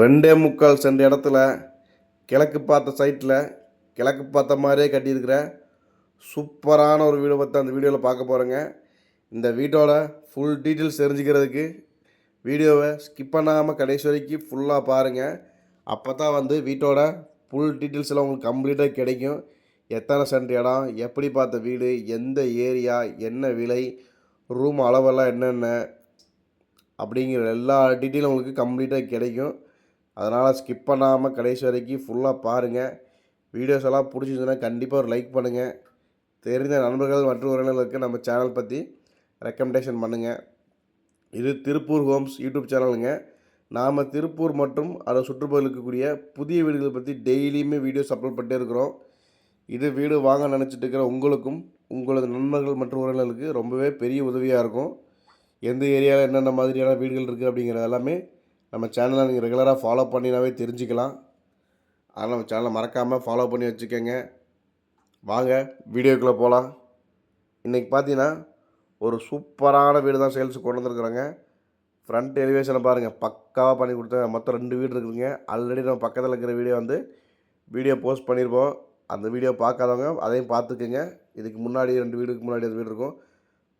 ரெண்டே முக்கால் சென்ற இடத்துல கிழக்கு பார்த்த சைட்டில் கிழக்கு பார்த்த மாதிரியே கட்டியிருக்கிற சூப்பரான ஒரு வீடு பார்த்து அந்த வீடியோவில் பார்க்க போகிறேங்க இந்த வீட்டோட ஃபுல் டீட்டெயில்ஸ் தெரிஞ்சுக்கிறதுக்கு வீடியோவை ஸ்கிப் பண்ணாமல் கடைசி வரைக்கும் ஃபுல்லாக பாருங்கள் அப்போ தான் வந்து வீட்டோட ஃபுல் டீட்டெயில்ஸ் எல்லாம் உங்களுக்கு கம்ப்ளீட்டாக கிடைக்கும். எத்தனை சென்ட் இடம் எப்படி பார்த்த வீடு எந்த ஏரியா என்ன விலை ரூம் அளவெல்லாம் என்னென்ன அப்படிங்கிற எல்லா டீட்டெயிலும் உங்களுக்கு கம்ப்ளீட்டாக கிடைக்கும். அதனால் ஸ்கிப் பண்ணாமல் கடைசி வரைக்கும் ஃபுல்லாக பாருங்கள் வீடியோஸ் எல்லாம் பிடிச்சிருந்துன்னா கண்டிப்பாக ஒரு லைக் பண்ணுங்கள் தெரிந்த நண்பர்கள் மற்றும் உறவினர்களுக்கு நம்ம சேனல் பற்றி ரெக்கமெண்டேஷன் பண்ணுங்கள் இது திருப்பூர் ஹோம்ஸ் யூடியூப் சேனலுங்க நாம் திருப்பூர் மற்றும் அதை சுற்றுப்பகுதியில் இருக்கக்கூடிய புதிய வீடுகளை பற்றி டெய்லியுமே வீடியோஸ் அப்லோட் பண்ணிட்டே இருக்கிறோம். இது வீடு வாங்க நினச்சிட்டு இருக்கிற உங்களுக்கும் உங்களது நண்பர்கள் மற்றும் உறவினர்களுக்கு ரொம்பவே பெரிய உதவியாக இருக்கும். எந்த ஏரியாவில் என்னென்ன மாதிரியான வீடுகள் இருக்குது அப்படிங்கிறது எல்லாமே நம்ம சேனலை நீங்கள் ரெகுலராக ஃபாலோ பண்ணினாவே தெரிஞ்சுக்கலாம். அதனால் நம்ம சேனலை மறக்காமல் ஃபாலோ பண்ணி வச்சுக்கோங்க. வாங்க வீடியோக்குள்ளே போகலாம் இன்றைக்கி பார்த்தீங்கன்னா ஒரு சூப்பரான வீடு தான் சேல்ஸ் கொண்டு வந்துருக்குறாங்க. ஃப்ரண்ட் எலிவேஷனை பாருங்கள் பக்காவாக பண்ணி கொடுத்தாங்க மொத்தம் ரெண்டு வீடு இருக்குதுங்க. ஆல்ரெடி நம்ம பக்கத்தில் இருக்கிற வீடியோ வந்து வீடியோ போஸ்ட் பண்ணியிருப்போம் அந்த வீடியோ பார்க்காதவங்க அதையும் பார்த்துக்குங்க. இதுக்கு முன்னாடி ரெண்டு வீடுக்கு முன்னாடி அந்த வீடு இருக்கும்.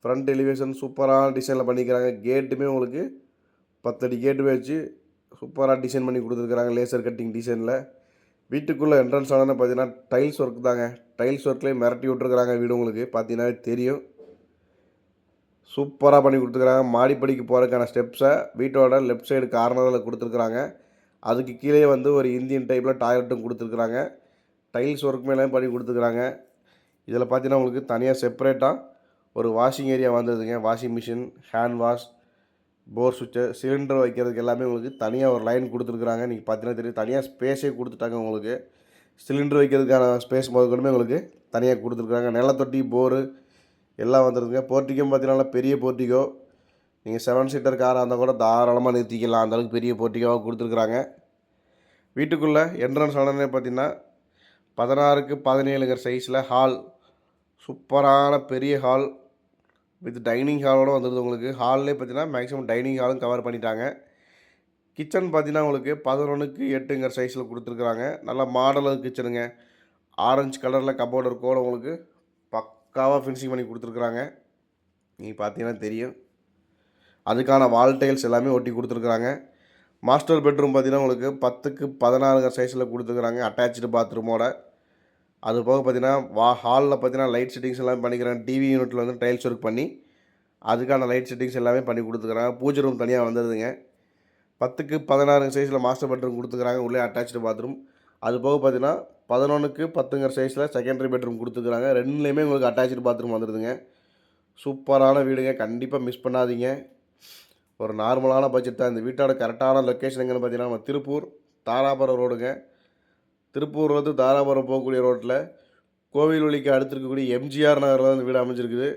ஃப்ரண்ட் எலிவேஷன் சூப்பரான டிசைனில் பண்ணிக்கிறாங்க. கேட்டுமே உங்களுக்கு பத்தடி கேட்டு வச்சு சூப்பராக டிசைன் பண்ணி கொடுத்துருக்குறாங்க லேசர் கட்டிங் டிசைனில் வீட்டுக்குள்ளே என்ட்ரன்ஸ் ஆனால் பார்த்தீங்கன்னா டைல்ஸ் ஒர்க் தாங்க. டைல்ஸ் ஒர்க்லேயே மிரட்டி விட்ருக்குறாங்க வீடு உங்களுக்கு. பார்த்தீங்கன்னாவே தெரியும். சூப்பராக பண்ணி கொடுத்துருக்குறாங்க. மாடிப்படிக்கு போகிறதுக்கான ஸ்டெப்ஸை வீட்டோட லெஃப்ட் சைடு கார்னரில் கொடுத்துருக்குறாங்க. அதுக்கு கீழே வந்து ஒரு இந்தியன் டைப்பில் டாய்லெட்டும் கொடுத்துருக்குறாங்க. டைல்ஸ் ஒர்க் மேலே பண்ணி கொடுத்துருக்குறாங்க. இதில் பார்த்தீங்கன்னா உங்களுக்கு தனியாக செப்பரேட்டாக ஒரு வாஷிங் ஏரியா வந்ததுங்க washing machine hand wash bore சுவிட்சு சிலிண்டர் வைக்கிறதுக்கு எல்லாமே உங்களுக்கு தனியாக ஒரு லைன் கொடுத்துருக்குறாங்க. நீங்கள் பார்த்தீங்கன்னா தெரியும் தனியாக ஸ்பேஸே கொடுத்துட்டாங்க உங்களுக்கு. சிலிண்டர் வைக்கிறதுக்கான ஸ்பேஸ் முதற்கொண்டுமே உங்களுக்கு தனியாக கொடுத்துருக்குறாங்க. நிலத்தொட்டி போரு எல்லாம் வந்துருக்குங்க போர்ட்டிக்கும் பார்த்தீங்கன்னா பெரிய போர்ட்டிகோ நீங்கள் செவன் சீட்டர் காராக இருந்தால் கூட தாராளமாக நிறுத்திக்கலாம். அந்தளவுக்கு பெரிய போர்ட்டிகோவாக கொடுத்துருக்குறாங்க. வீட்டுக்குள்ளே என்ட்ரன்ஸ் உடனே பார்த்தீங்கன்னா பதினாறுக்கு பதினேழுங்கிற சைஸில் ஹால் சூப்பரான பெரிய ஹால் வித் டைனிங் ஹாலோடு வந்துடுது உங்களுக்கு. ஹால்லே பார்த்தீங்கன்னா மேக்ஸிமம் டைனிங் ஹாலும் கவர் பண்ணிட்டாங்க. கிச்சன் பார்த்தீங்கன்னா உங்களுக்கு பதினொன்றுக்கு எட்டுங்கிற சைஸில் கொடுத்துருக்குறாங்க. நல்லா மாடலர் கிச்சனுங்க ஆரஞ்சு கலரில் கபோர்டு இருக்கோட உங்களுக்கு பக்காவாக ஃபினிஷிங் பண்ணி கொடுத்துருக்குறாங்க. நீங்கள் பார்த்தீங்கன்னா தெரியும். அதுக்கான வால் டைல்ஸ் எல்லாமே ஒட்டி கொடுத்துருக்குறாங்க. மாஸ்டர் பெட்ரூம் பார்த்தீங்கன்னா உங்களுக்கு பத்துக்கு பதினாறுங்கிற சைஸில் கொடுத்துருக்குறாங்க. அட்டாச்சு பாத்ரூமோட அது போக பார்த்தீங்கன்னா வா ஹாலில் பார்த்தீங்கன்னா லைட் செட்டிங்ஸ் எல்லாம் பண்ணிக்கிறாங்க. டிவி யூனிட்டில் வந்து டைல்ஸ் ஒர்க் பண்ணி அதுக்கான லைட் செட்டிங்ஸ் எல்லாமே பண்ணி கொடுத்துருக்குறாங்க பூஜை ரூம் தனியாக வந்துடுதுங்க பத்துக்கு பதினாறு சைஸில் மாஸ்டர் பெட்ரூம் கொடுத்துக்குறாங்க. உள்ளே அட்டாச்சு பாத்ரூம் அது போக பார்த்தீங்கன்னா பதினொன்றுக்கு பத்துங்கிற சைஸில் செகண்டரி பெட்ரூம் கொடுத்துக்குறாங்க. ரெண்டுலேயுமே உங்களுக்கு அட்டாச்சு பாத்ரூம் வந்துடுதுங்க சூப்பரான வீடுங்க. கண்டிப்பாக மிஸ் பண்ணாதீங்க. ஒரு நார்மலான பட்ஜெட் தான். இந்த வீட்டோட கரெக்டான லொக்கேஷன் எங்கன்னு பார்த்தீங்கன்னா நம்ம திருப்பூர் தாராபுரம் ரோடுங்க திருப்பூர்லேருந்து தாராபுரம் போகக்கூடிய ரோட்டில் கோவில் வழிக்கு அடுத்து இருக்கக்கூடிய எம்ஜிஆர் நகரில் தான் இந்த வீடு அமைஞ்சிருக்குது.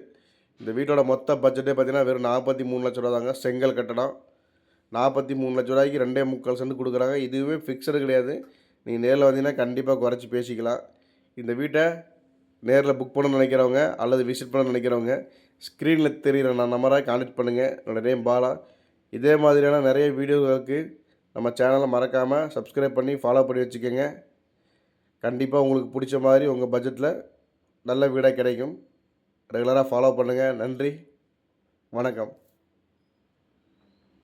இந்த வீட்டோட மொத்த பட்ஜெட்டே பார்த்தீங்கன்னா வெறும் நாற்பத்தி மூணு லட்ச ரூபா தாங்க. செங்கல் கட்டடம் நாற்பத்தி மூணு லட்ச ரூபாய்க்கு ரெண்டே முக்கால் சென்ட் கொடுக்குறாங்க. இதுவே ஃபிக்ஸடு கிடையாது. நீங்கள் நேரில் வந்தீங்கன்னா கண்டிப்பாக குறைச்சி பேசிக்கலாம். இந்த வீட்டை நேரில் புக் பண்ண நினைக்கிறவங்க அல்லது விசிட் பண்ண நினைக்கிறவங்க ஸ்க்ரீனில் தெரிகிற நான் நம்பராக கான்டெக்ட் பண்ணுங்கள் என்னோடய நேம் பாலா. இதே மாதிரியான நிறைய வீடியோகளுக்கு நம்ம சேனலை மறக்காமல் சப்ஸ்கிரைப் பண்ணி ஃபாலோ பண்ணி வச்சுக்கோங்க. கண்டிப்பாக உங்களுக்கு பிடிச்ச மாதிரி உங்கள் பட்ஜெட்டில் நல்ல வீடாக கிடைக்கும். ரெகுலராக ஃபாலோ பண்ணுங்கள் நன்றி. வணக்கம்.